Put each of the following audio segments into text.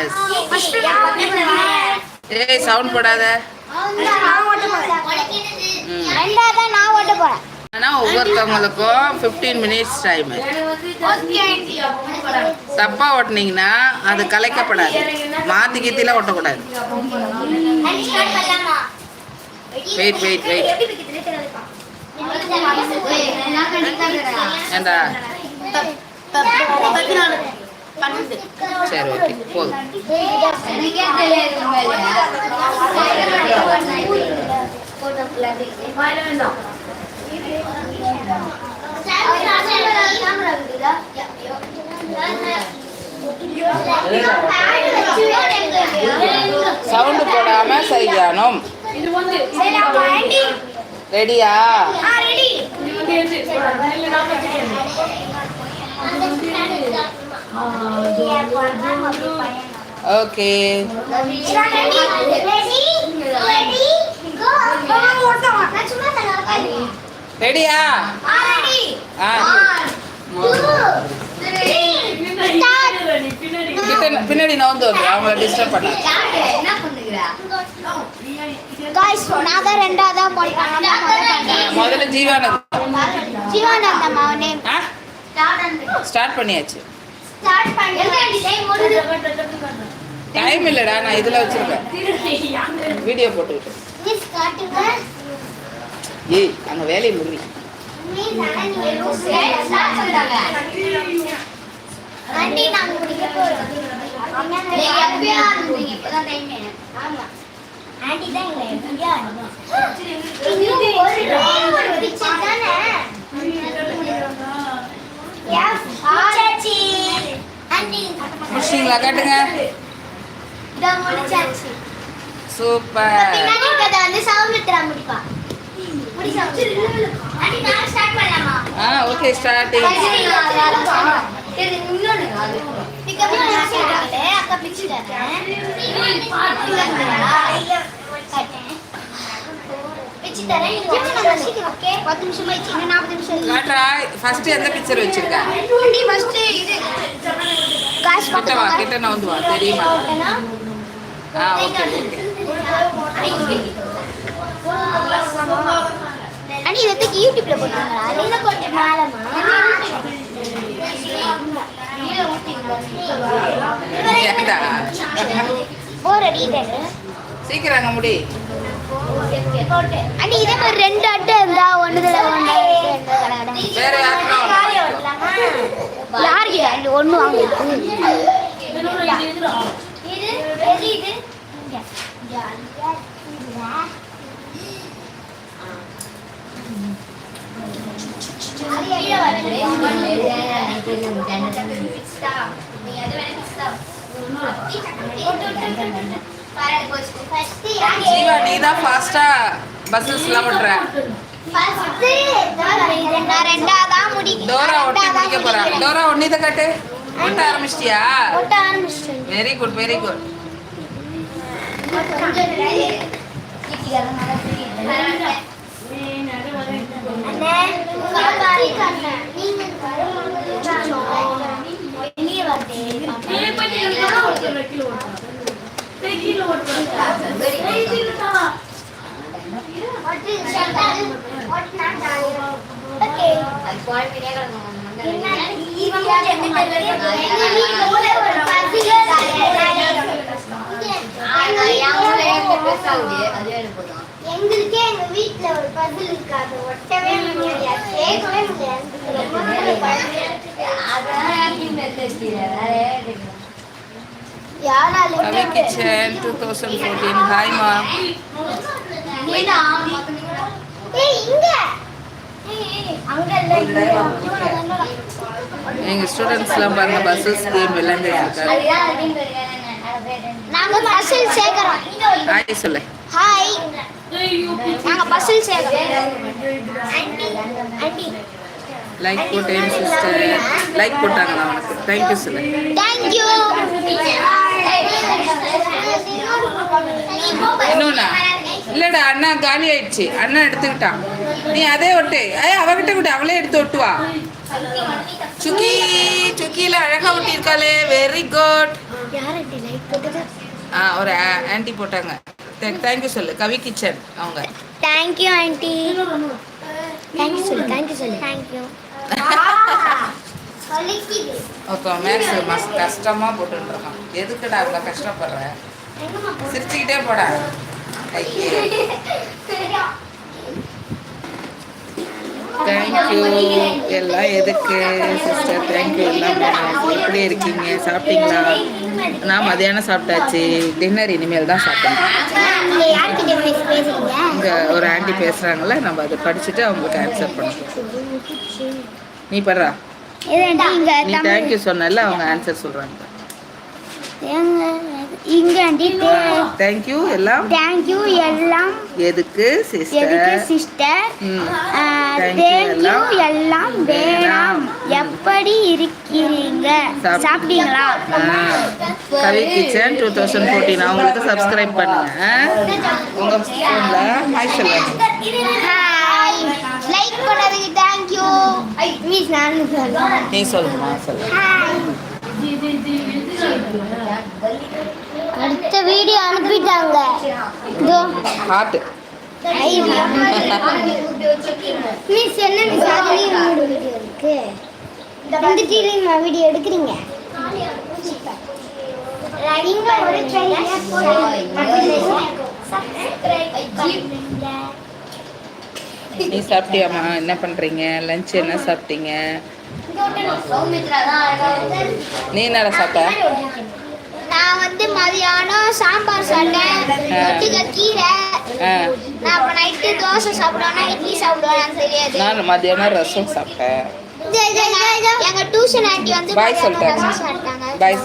S ஏய் sound போடாத. ம். ரெண்டாவது நான் ஓட்ட போறேன். ஆனால் ஒவ்வொருத்தவங்களுக்கும் ஃபிஃப்டீன் மினிட்ஸ் டைம் தப்பா ஓட்டுனீங்கன்னா அது கலைக்கப்படாது. மாத்தி கீத்திலாம் ஓட்டக்கூடாது. வெயிட் வெயிட் வெயிட் ஏண்டா? சரி ஓகே. போதும். சவுண்டு போடாம செய்யணும் ரெடியா? ஓகே ரெடியா பின்னாடி நவுந்து வந்து அவங்கள டிஸ்டர்ப் பண்ண காய்ஸ் நான் தான் ரெண்டாவதா போட்டேன் முதல்ல ஜீவானந்த் ஜீவானந்தம் அவனே ஸ்டார்ட் பண்ணியாச்சு. டைம் இல்லடா நான் இதுல வச்சிருக்கேன். வீடியோ போட்டுக்கிட்டு. ஏய் அங்க வேலையை முடிவி ஆண்டி முடிச்சிங்களா காட்டுங்க. சூப்பர். ஆ ஓகே ஸ்டார்டிங் அக்கா பிச்சு தரேன் பத்து நிமிஷம் ஆயிடுச்சு இன்னும் நாற்பது நிமிஷம் இருக்கு. காட்டுறா ஃபர்ஸ்ட் எந்த பிக்சர் வச்சிருக்க? ஆண்டி, first இது. கிட்ட வா. கிட்ட நவுந்து வா தெரியுமா? ஆ ஓகே. ஓகே. அண்ணி இதை தூக்கி யூடியூப்ல போட்டாங்களா அது என்ன போட்டு மேலமா ஏண்டா? போர் அடிக்குது. சீக்கிரம் முடி. அண்ணி இதே மாதிரி ரெண்டு அட்டை இருந்தா ஒண்ணுதுல ஒண்ணு வேற யாருக்கா? யாருக்கு அண்ணி ஒண்ணு வாங்க. இது எது இது. ஜீவா நீ தான் ஃபாஸ்டா பஸ்ஸஸ்லாம் ஓட்டுற. டோரா ஒட்டி முடிக்க போறா. டோரா ஒன்னி தான் காட்டு. ஒட்ட ஆரம்பிச்சிட்டியா? வெரி குட் வெரி குட் எங்களுக்கே எங்க வீட்டுல ஒரு பசில் இருக்கு அது ஒட்டவே முடியாது கேட்கவே முடியாது Kavi kitchen two thousand fourteen ஹாய்மா ஏய் இங்க ஏய், அங்க இல்ல இங்க. எங்கள் ஸ்டூடெண்ட்ஸ்லாம் பாருங்க பஸ்ஸஸ் கேம் சேர்க்கறோம் ஹாய் சொல்லு ஹாய் நாங்க பசில் சேர்க்கறோம் ஆண்டி ஆண்டி லைக் போட்டேன் சிஸ்டர் லைக் போட்டாங்களா உனக்கு? தேங்க்யூ சொல்லு இன்னொன்னா? இல்லடா அண்ணா காலி ஆயிடுச்சு. அண்ணா எடுத்துக்கிட்டான். நீ அதே ஒட்டு. ஏ அவகிட்ட கூட. அவளே எடுத்து ஒட்டுவா. சுக்கி சுக்கியில அழகா ஒட்டியிருக்காளே. வெரி குட் லைக் ஒரு ஆன்ட்டி போட்டாங்க. தேங்க்யூ சொல்லு. கவி கிச்சன் அவங்க. Thank you aunty thank you சொல்லு தேங்க்யூ சொல்லு. தேங்க்யூ ஒருத்தன் மேக்ஸ் மஸ் கஷ்டமாக போட்டுருக்கான் எதுக்குடா அவ்வளோ கஷ்டப்படுற? சிரிச்சுக்கிட்டே போடா. ஐயே. தேங்க்யூ எல்லாம் எதுக்கு சிஸ்டர் தேங்க்யூ எல்லாம். எப்படி இருக்கீங்க? சாப்பிட்டீங்களா? நான் மதியானம் சாப்பிட்டாச்சு. டின்னர் இனிமேல் தான் சாப்பிடணும். இங்கே ஒரு ஆண்டி பேசுகிறாங்கள நம்ம அதை படிச்சுட்டு அவங்களுக்கு ஆன்சர் பண்ணணும். நீ படுறா. நீ தேங்க்யூ சொன்னல அவங்க ஆன்சர் சொல்கிறாங்க இங்க ஆண்டி தேங்க்யூ எல்லாம்? தேங்க்யூ எல்லாம். எதுக்கு எதுக்கு sister sister Thank you thank you எல்லாம். வேணாம். எப்படி இருக்கிறீங்க? சாப்பிட்டீங்களா? சாப்பிட்டீங்களா Kavi kitchen two thousand fourteen அவங்களுக்கு சப்ஸ்கிரைப் பண்ணுங்க. உங்கள் ஃபோனில் ஹாய் சொல்லுங்க ஹாய் லைக் பண்ணதுக்கு தேங்க்யூ மீஸ் நான் நீ சொல்லுமா சொல்லு. ஹாய் அடுத்த வீடியோ அனுப்பிட்டாங்க. இதோ. ஹார்ட் மிஸ் என்ன மிஸ் அதுலயும் மூணு வீடியோ இருக்கு. இந்த டீலையும் வீடியோ எடுக்கிறீங்க? நீ சாப்பிட்டியாம்மா? என்ன பண்ணுறீங்க லஞ்ச் என்ன சாப்பிட்டீங்க? நீ என்ன சாப்பிட்ட? நான் வந்து மதியானம் சாம்பார் சாப்பிட்டேன். கீரை. நான் அப்ப நைட்டு தோசை சாப்பிடுவேனா இட்லி சாப்பிடுவேன்னு தெரியாது. நான் மதியானம் ரசம் சாப்பிட்டேன். எங்க டியூஷன் ஆண்டி வந்து பாய் சொல்லிட்டாங்க ரசம் சாப்பிட்டாங்க. பாய்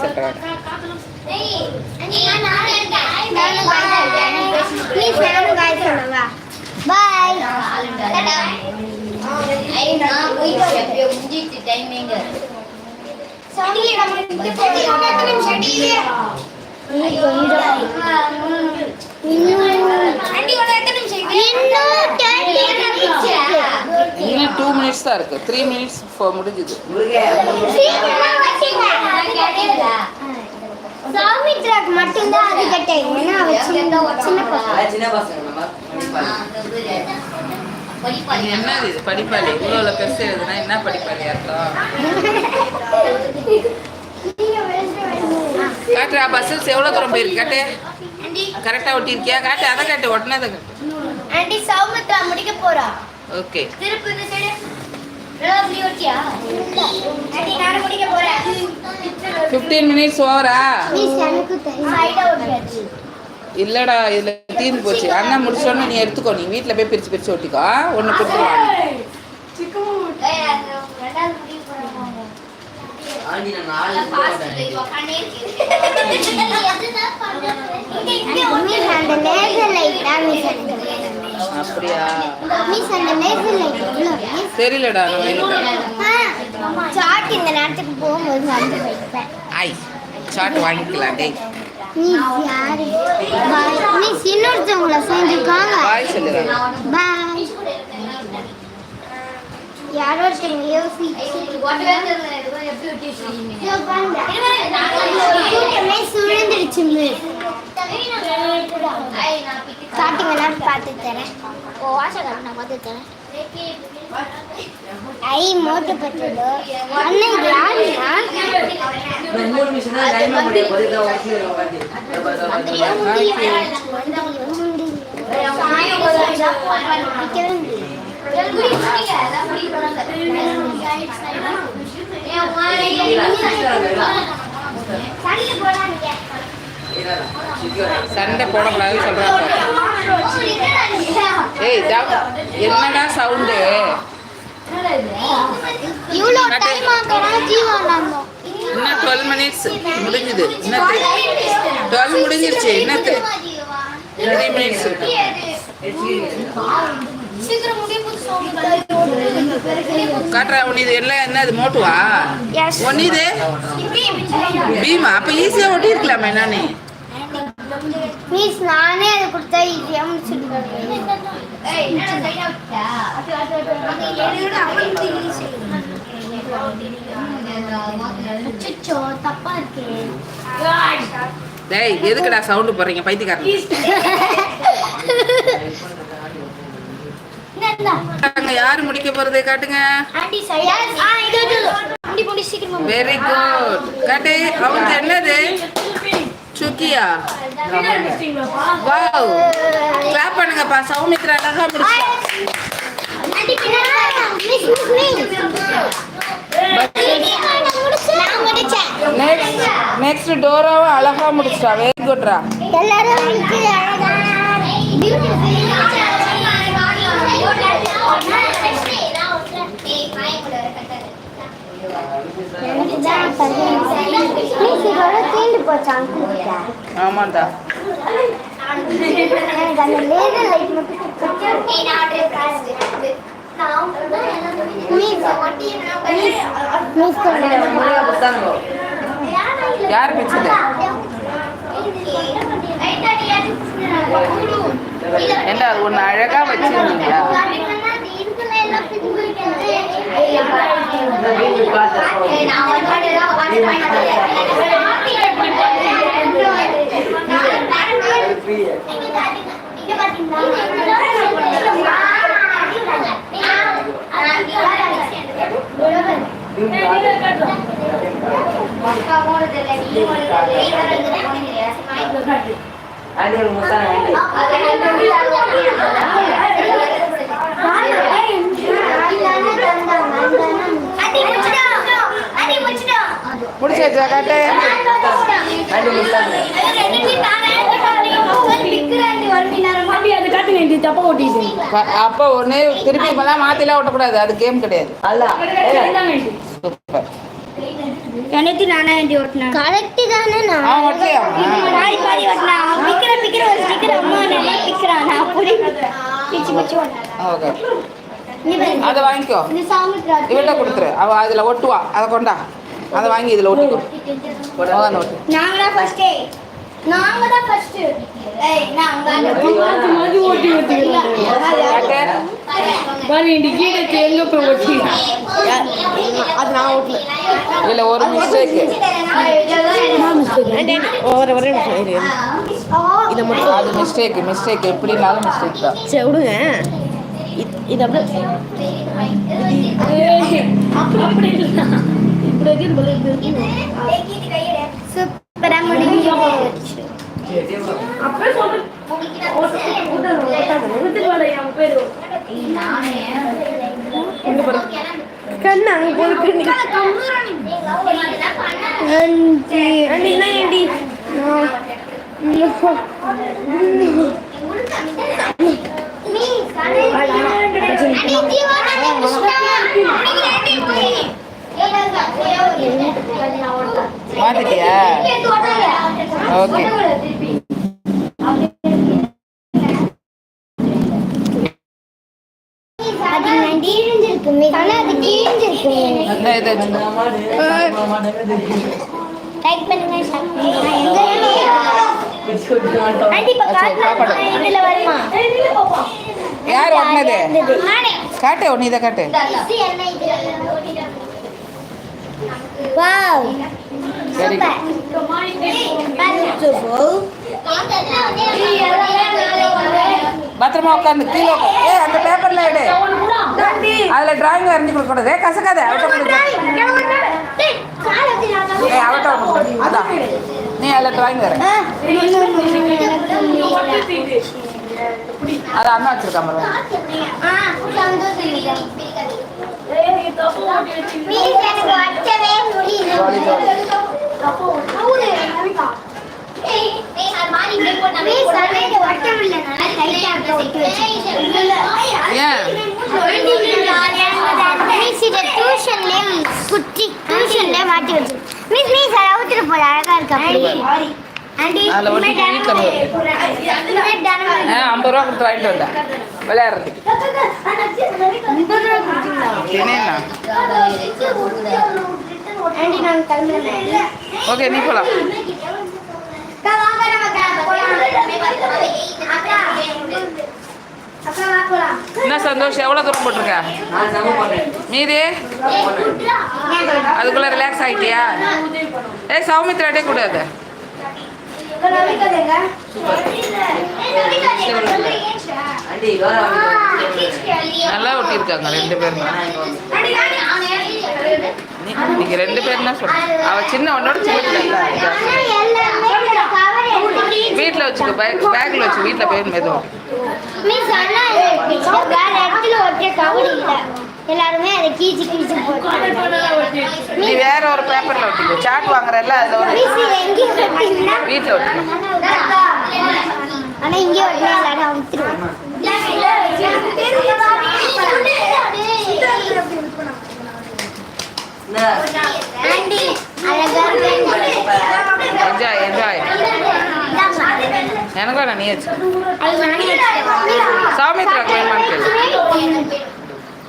இன்னும் டூ மினிட்ஸ் தான் த்ரீ மினிட்ஸ் முடிஞ்சுது. சாமித்ராக்கு மட்டும்தான் அதிக டைம் ஏன்னா அவ சின்ன சின்ன பசங்க என்னது இது? படிப்பாளி. இவ்வளோ பெருசு எழுதுனா என்ன படிப்பாளி அர்த்தம்? காட்டுறா பஸ்ஸஸ் எவ்வளோ தூரம் போயிருக்கு? காட்டு. கரெக்டாக ஒட்டியிருக்கியா? காட்டு அதை காட்டு ஒட்டினதை காட்டு. ஆண்டி சௌமித்ரா முடிக்க போறா. ஓகே. திருப்பி இந்த சைடு அப்படி ஓட்டியா ஆண்டி நான் முடிக்க போறேன். ஃபிஃப்டீன் மினிட்ஸ் ஓவரா சைடா இல்லைடா இதில் தீர்ந்து போச்சு. அண்ணா முடிச்சோன்னு நீ எடுத்துக்கோ. நீ வீட்டில் போய் பிரித்து பிரித்து ஒட்டிக்கோ. ஒன்று கொடுத்துருவாங்க. அப்படியா? சாட் தெரியலடா என்ன இந்த நேரத்துக்கு போகும்போது ஐ சாட் வாங்கிக்கலாம் டேய். மிஸ் யாரு? மிஸ் இன்னொருத்தவங்கள சேர்ந்துருக்காங்க. பாய் சொல்லுறாங்க. பாய். யாரோ ஒருத்தவங்க யோசிச்சு சுழந்துருச்சு மிஸ் காட்டுங்க நான் பார்த்து தரேன். ஓ வாசல் காட்டு நான் பார்த்து தரேன். தான் ஒரு சீக்கிரம் வாட்டி. சண்டை போடக்கூடாதுன்னு சொல்கிறாங்க ஏய் என்னடா சவுண்டு? இவ்வளோ டைம் இன்னும் மினிட்ஸ் முடிஞ்சுது. இன்னும் டுவெல் முடிஞ்சிருச்சு. இன்னும் த்ரீ மினிட்ஸ் காட்டுறா உன்னிது எல்லாம் என்னது மோட்டுவா? ஒன்னிது பீமா அப்போ ஈஸியாக ஒட்டியிருக்கலாமே நானே. மீஸ் நானே அதை கொடுத்தா ஈஸியாக தப்பா இருக்கு. டேய் எதுக்குடா சவுண்டு போடுறீங்க? பைத்தியக்காரங்க என்னடா அங்க யாரு முடிக்க போறதை? காட்டுங்க. வெரி குட் காட்டு அவனுக்கு என்னது? சுக்கியா? வாவ் கிளாப் பண்ணுங்கப்பா. சௌமித்ரா அழகா நெக்ஸ்ட் நெக்ஸ்ட் டோராவும் அழகா முடிச்சிட்டா. வெரி குட்ரா எல்லாரும் வந்து அழகா தீண்டு போச்சு அங்கிள் ஆமாண்டா எனக்கு அந்த லேசர் லைட் மட்டும் யார் பிச்சது ஏண்டா அது ஒன்று அழகா வச்சிருந்தீங்களா அது ஒரு முத்தான வேண்டி முடிச்சாச்சா காட்டு? அப்போ ஒன்று திருப்பி இப்போலாம் மாற்றிலாம் ஓட்டக்கூடாது. அது கேம் கிடையாது. அல்ல. சூப்பர். கரெக்ட் தானே நான். அவன் ஒட்டலையா பாதி பாதி ஓட்டினா. பிக்கிற பிக்கிற ஒரு ஸ்டிக்கர் அம்மா நல்லா பிக்கிறான். நான் புடி பிச்சு பிச்சு ஓட்டினேன் ஓகே. அதை வாங்கிக்கோ இவள்கிட்ட கொடுத்துரு அவள் அதில் ஒட்டுவா அதை கொண்டா அதை வாங்கி இதில் ஒட்டிக்கோ மகன் ஒட்டு நாங்க தான் ஃபர்ஸ்ட் நாங்க தான் நான் அது நான் ஓட்டல இதில் ஒரு ஒரே நிமிஷம் இரு இதை மட்டும் அது மிஸ்டேக் மிஸ்டேக் எப்படினாலும் மிஸ்டேக் தான். சரி விடுங்க. இது- கண்ணா அங்கே போய் மாத்திட்டியா ஓகே. லைக் பண்ணுங்க யார் ஒட்டினது நானே காட்டு ஒன்று இதை காட்டு. சரி பத்திரமா உட்காந்து கீழே. ஏய் அந்த பேப்பர்ல எடு. அதில் டிராயிங் வரைஞ்சி கொடுக்கக்கூடாது ஏ கசக்காத அவட்ட கொடுக்க ஏ அவட்ட. அதான். நீ அதில் டிராயிங் வர அது அண்ணா வச்சிருக்கா ஏன்? குட்டி டியூஷன்ல மாட்டி வச்சு மிஸ் மிஸ் அதை அவுத்துட்டு போல அழகா இருக்கா? ஆண்டி அதில் ஒட்டி கிழிக்கணும் ஆ ஐம்பது ரூபா கொடுத்து வாங்கிட்டு வந்தேன். விளையாடுறதுக்கு. என்னண்ணா ஆண்டி நான் கிளம்புறேன் ஓகே நீ வாங்க நம்ம போலாம் என்ன சந்தோஷம் எவ்வளோ தூரம் போட்டிருக்க? மீதி? அதுக்குள்ளே ரிலாக்ஸ் ஆகிட்டியா ஏய் சௌமித்ராட்டே கூடாது நல்லா ஒட்டியிருக்காங்க ரெண்டு பேரும். நீங்க ரெண்டு பேரும் தான் சொல்றேன் அவ சின்ன உன்னோட சின்ன வீட்டில் வச்சுக்கோ பேக் பேக்கில் வச்சு வீட்டில் போய் மெதுவும் எல்லாருமே அதை கீச்சு கீச்சு போட்டு நீ வேற ஒரு பேப்பரில் ஒட்டிக்கோ. சாட் வாங்குறல்ல அதில் ஒரு ஒட்டிக்கோ. ஆனா இங்கே ஒட்டினா எல்லாரும் என்ஜாய் என்ஜாய் எனக்கு வேணாம் நீ வச்சு சாமித்ரா வேணுமான்னு கேளு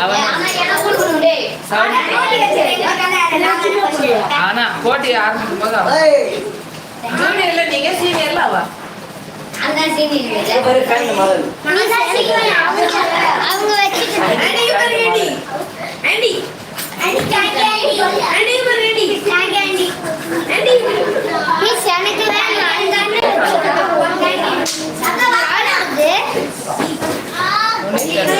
அவன் ஆனா போட்டி ஆரம்பிக்கும் போது ஜூனியர்ல நீங்க சீனியர்ல அவ ஒரு கண்ணு முதல்ல. அவங்க வச்சுட்டு மிஸ் எனக்கு இல்ல வேலை எடுத்து என்னது நாலு கொஸ்டின் எழுதுறாங்க என் அக்கா கைக்கு மிஸ் இது அழகா இருக்குல்ல? Photo frame. ஆண்டி காலேஜ்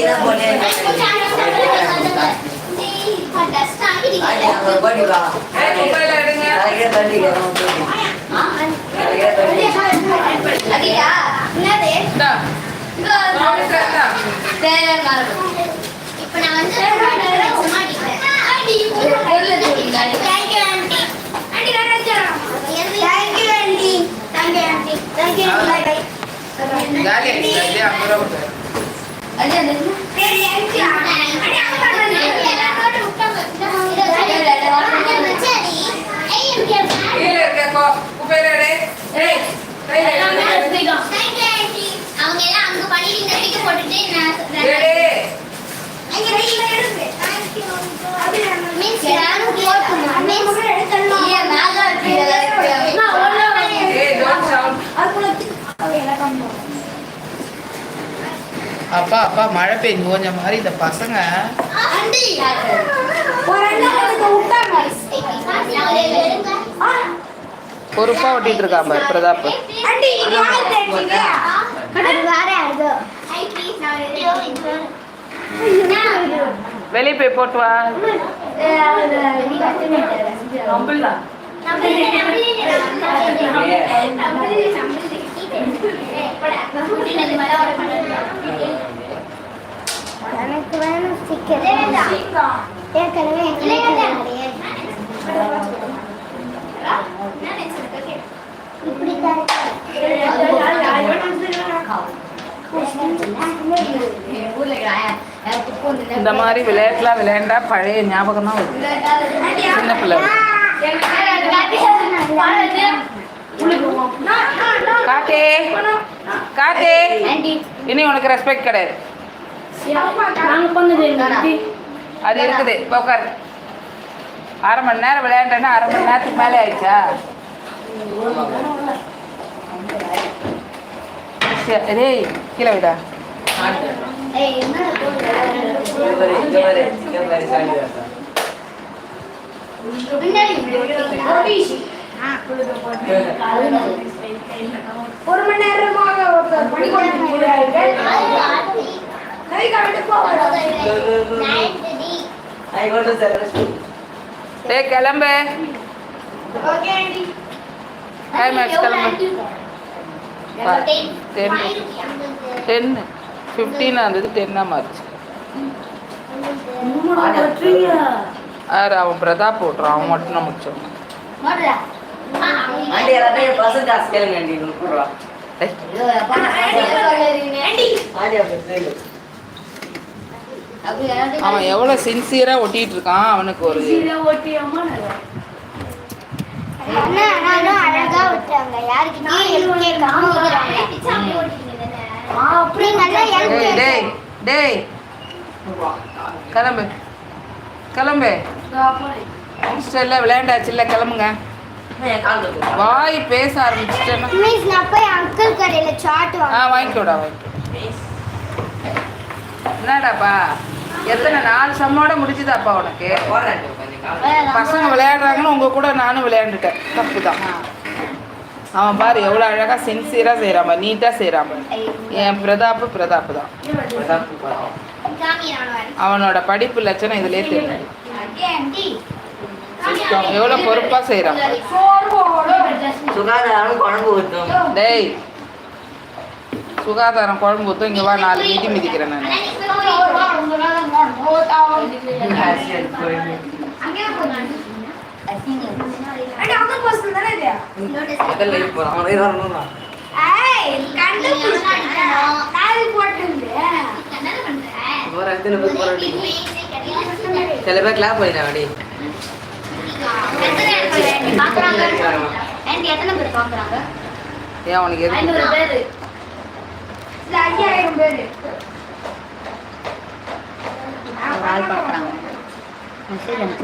என்ன போனேன் ஆண்டி அங்க போடி வா ஏய், மொபைல் எடுங்க அழகே தள்ளி அழகே தள்ளி இந்தா. சாமித்ரா, இந்தா. இப்ப நான் வந்து Thank you, aunty. Thank you, aunty. Thank you, aunty. Thank you, bye, bye. ஜாலியா இருக்கு, ஜாலியா அங்க வர விட்டு. கீழே இருக்க கோ- குப்பையில எடு. ஏய், கையில எடு. அவங்க எல்லாம் அங்க இங்க தூக்கி போட்டுட்டு நான் சொல்றேன். எடு. மீன்ஸ் நானும் போட்டுமா மீன்ஸ் இல்ல மேல ஏய், don't shout. அப்பா அப்பா மழை பெய்ஞ்சு கொஞ்சம் மாதிரி இந்த பசங்க. பொறுப்பா ஒட்டிட்டு இருக்கான் பாரு பிரதாப். வெளியே போய் போட்டு வா. எனக்கு வேணும் ஸ்டிக்கர் ஏற்கனவே இப்படி இந்த மாதிரி விளையாட்டுலாம் விளையாண்டா பழைய ஞாபகம் தான் வருது சின்ன பிள்ளை. காட்டே. காட்டே இனி உனக்கு ரெஸ்பெக்ட் கிடையாது. அது இருக்குது. இப்போ உட்காரு அரை மணி நேரம் விளையாண்டேன்னா அரை மணி நேரத்துக்கு மேலே ஆயிடுச்சா? டேய் கீழே விடா. ஏய் Saraswati. டேய் கிளம்பு. ஓகே ஆண்டி Hi, Max, கிளம்பு. டென் டென்னு ஃபிஃப்டீனாக இருந்தது டென்னாக மாறிச்சு. யார் அவன் பிரதாப் போட்டுறான் அவன் மட்டும் நமக்கு சொன்னான் அவன் எவ்வளோ சின்சியராக ஒட்டிட்டு இருக்கான் அவனுக்கு ஒரு கிளம்பு. கிளம்பு. ஸ்டெல்ல விளையாண்டாச்சுல்ல கிளம்புங்க. வாய் பேச ஆரம்பிச்சிட்டேன்னா. மீன்ஸ் நான் போய் அங்கிள் கடையில சாட் ஆ வாங்க வாங்கிக்கோடா வாங்கிக்கோ என்னடாப்பா? எத்தனை நாலு சம்மோட முடிச்சுதாப்பா உனக்கு. பசங்க விளையாடுறாங்கன்னு உங்க கூட நானும் விளையாண்டுட்டேன். தப்பு தான் அவன் பாரு எவ்வளோ அழகாக சின்சியராக செய்கிறாம நீட்டாக செய்கிறாம என் பிரதாப்பு பிரதாப்பு தான். அவனோட படிப்பு லட்சணம் இதுலேயே தெரியும். எவ்வளோ பொறுப்பாக செய்கிறான் சுகாதாரம் குழம்பு ஊற்றும் டேய். சுகாதாரம் குழம்பு ஊற்றும் இங்கே வா நாலு மிதி மிதிக்கிறேன் நான். சில பேர் கிளாப் பேர் பாக்குறாங்க ஏன் உனக்கு எது ஐநூறு பேரு. இது ஐயாயிரம் பேரு. ஆள் பாக்குறாங்க. மெசேஜ்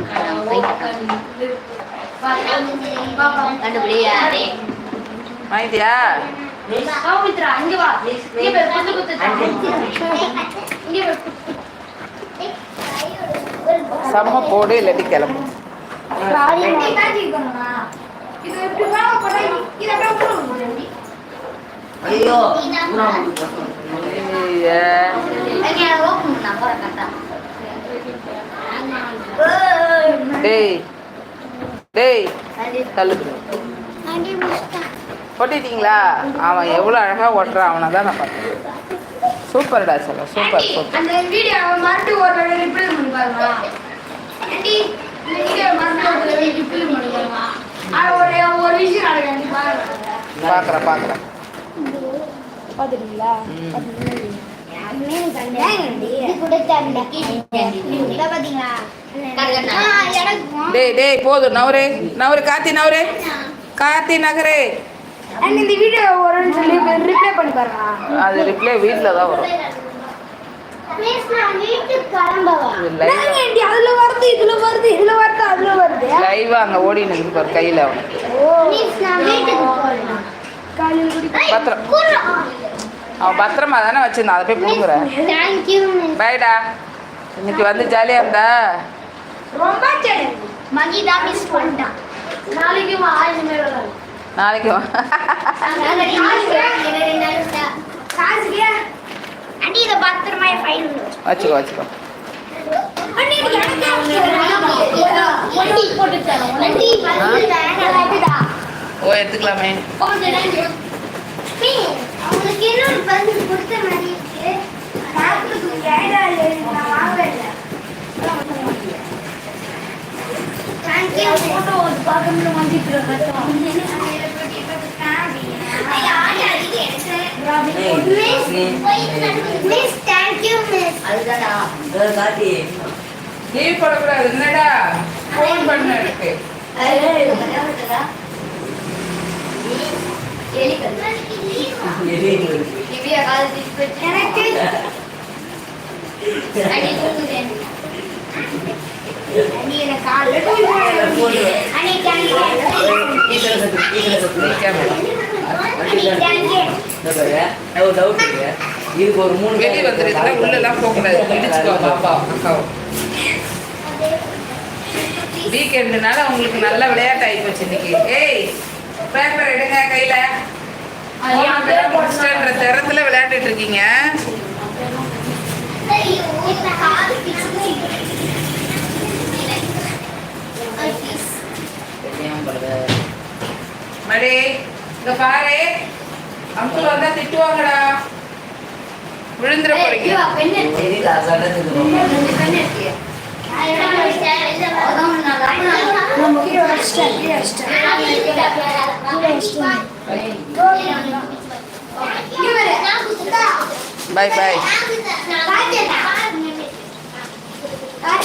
கண்டுபிடி யாரே வாங்கிட்டியா? சௌமித்ரா இங்க வா. இங்க போய் குத்து குத்து. இங்க செம்ம போடு இல்லாட்டி கிளம்பு. ஐயோ. டேய் டேய் தள்ளுக்கு ஒட்டிட்டீங்களா அவன் எவ்வளோ அழகாக ஓட்டுறான் அவனை தான் நான் பார்த்தேன். சூப்பர்டா சொல்ல சூப்பர் சூப்பர். பார்க்குறேன் பார்க்குறேன் டேய் டேய் போதும். நவரே நவரு காத்தி நவரே. காத்தி நகரே. அண்ட் இந்த வீடியோ வரும்னு சொல்லி ரிப்ளை பண்ணி பாருங்க. அது ரிப்ளை வீட்டில் தான் வரும். அங்கே ஓடினு இருக்கு பாரு கையில் அவன். மீன்ஸ் நான் வீட்டுக்கு போறேன். காலையில் குடி. பத்திரம். அவன் பத்திரமா தானே வச்சிருந்தான். அதை போய் பிடுங்குற தேங்க்யூ பாய்டா இன்னைக்கு வந்து ஜாலியாக இருந்தா? ரொம்ப சரி மகிதா மிஸ் பண்ணிட்டான். நாளைக்கு வா நாளைக்கு வா அண்டி இதை பத்திரமா ஃபைல் வச்சுக்கோ. வச்சுக்கோ அண்ணி எனக்கு ஒட்டி போட்டு தரோம் ஒட்டி ஓ எடுத்துக்கலாமே. அவங்களுக்கு இன்னொரு பந்து கொடுத்த மாதிரி இருக்கு? சாப்பிட்டு ஐடியா இல்லை நான் வாங்கவே இல்லை தேங்க்யூ போட்டோ ஒரு பார்க்கணும்னு வந்துட்டு மிஸ் தேங்க்யூ மிஸ் காட்டி லீவ் போடக்கூடாது என்னடா ஃபோன் பண்ண எனக்கு எனக்கு அடி தூங்குதேன் அடி எனக்கு காலைல அடி தேங்க்யூ ஈஸ்வர சத்து ஈஸ்வர சத்து கேமரா தேங்க்யூ டவுட் இருக்கு. இதுக்கு ஒரு மூணு வெளியே வந்துருக்குல உள்ளெல்லாம் போகக்கூடாது இடிச்சுக்கோ பாப்பா. அக்காவும் வீக்கெண்டுனால உங்களுக்கு நல்ல விளையாட்டு ஆகி போச்சு இன்னைக்கு. ஏய் பேப்பர் எடுங்க கையில. முடிச்சிட்டேன்ற திறத்துல விளையாண்டுட்டு இருக்கீங்க. மடி. இங்க பாரு. அங்கிள் வந்தா திட்டுவாங்கடா. விழுந்துட போறீங்க. தெரியல சட்டத்துக்கு ரொம்ப பை பை பாய்